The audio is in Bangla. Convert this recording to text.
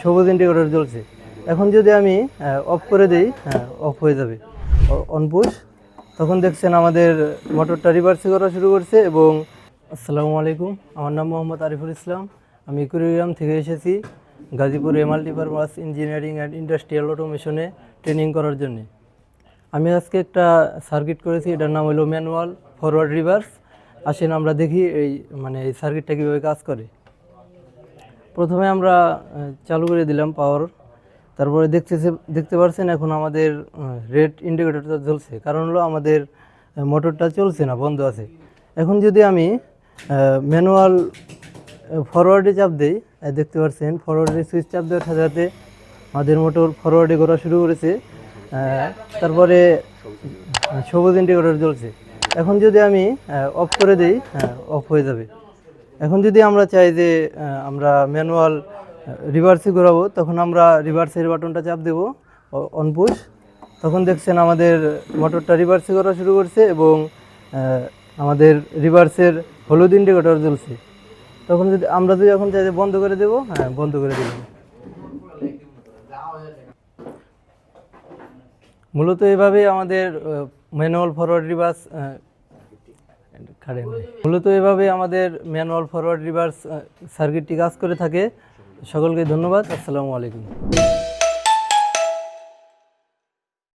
সবুজ ইন্ডিকেটর জ্বলছে। এখন যদি আমি অফ করে দিই অফ হয়ে যাবে। অনপুশ তখন দেখছেন আমাদের মোটরটা রিভার্সে করা শুরু করছে এবং আসসালামু আলাইকুম, আমার নাম মোহাম্মদ আরিফুল ইসলাম। আমি কুড়িগ্রাম থেকে এসেছি Gazipur multipurpose engineering and industrial অটোমেশনে training করার জন্যে। আমি আজকে একটা সার্কিট করেছি, এটার নাম হলো ম্যানুয়াল ফরওয়ার্ড রিভার্স আসেন আমরা দেখি এই মানে এই সার্কিটটা কীভাবে কাজ করে। প্রথমে আমরা চালু করে দিলাম পাওয়ার তারপরে দেখতেছে, দেখতে পাচ্ছেন এখন আমাদের রেড ইন্ডিকেটরটা জ্বলছে। কারণ হলো আমাদের মোটরটা চলছে না, বন্ধ আছে। এখন যদি আমি ম্যানুয়াল ফরওয়ার্ডে চাপ দিই দেখতে পাচ্ছেন ফরওয়ার্ডে সুইচ চাপ দেওয়ার সাথে সাথে আমাদের মোটর ফরওয়ার্ডে করা শুরু করেছে। তারপরে, সবুজ ইন্ডিকেটর জ্বলছে। এখন যদি আমি অফ করে দিই অফ হয়ে যাবে। এখন যদি আমরা চাই যে আমরা ম্যানুয়াল রিভার্সে ঘোরাবো, তখন আমরা রিভার্সের বাটনটা চাপ দেবো অনপুশ তখন দেখছেন আমাদের মোটরটা রিভার্সে করা শুরু করছে এবং আমাদের রিভার্সের হলুদ ইন্ডিকেটর জ্বলছে। তখন যদি আমরা যদি এখন চাই যে বন্ধ করে দেবো হ্যাঁ বন্ধ করে দিলাম। মূলত এভাবে আমাদের ম্যানুয়াল ফরওয়ার্ড রিভার্স কারেন্ট মূলত এভাবে আমাদের ম্যানুয়াল ফরওয়ার্ড রিভার্স সার্কিটটি কাজ করে থাকে। সকলকে ধন্যবাদ। আসসালামু আলাইকুম।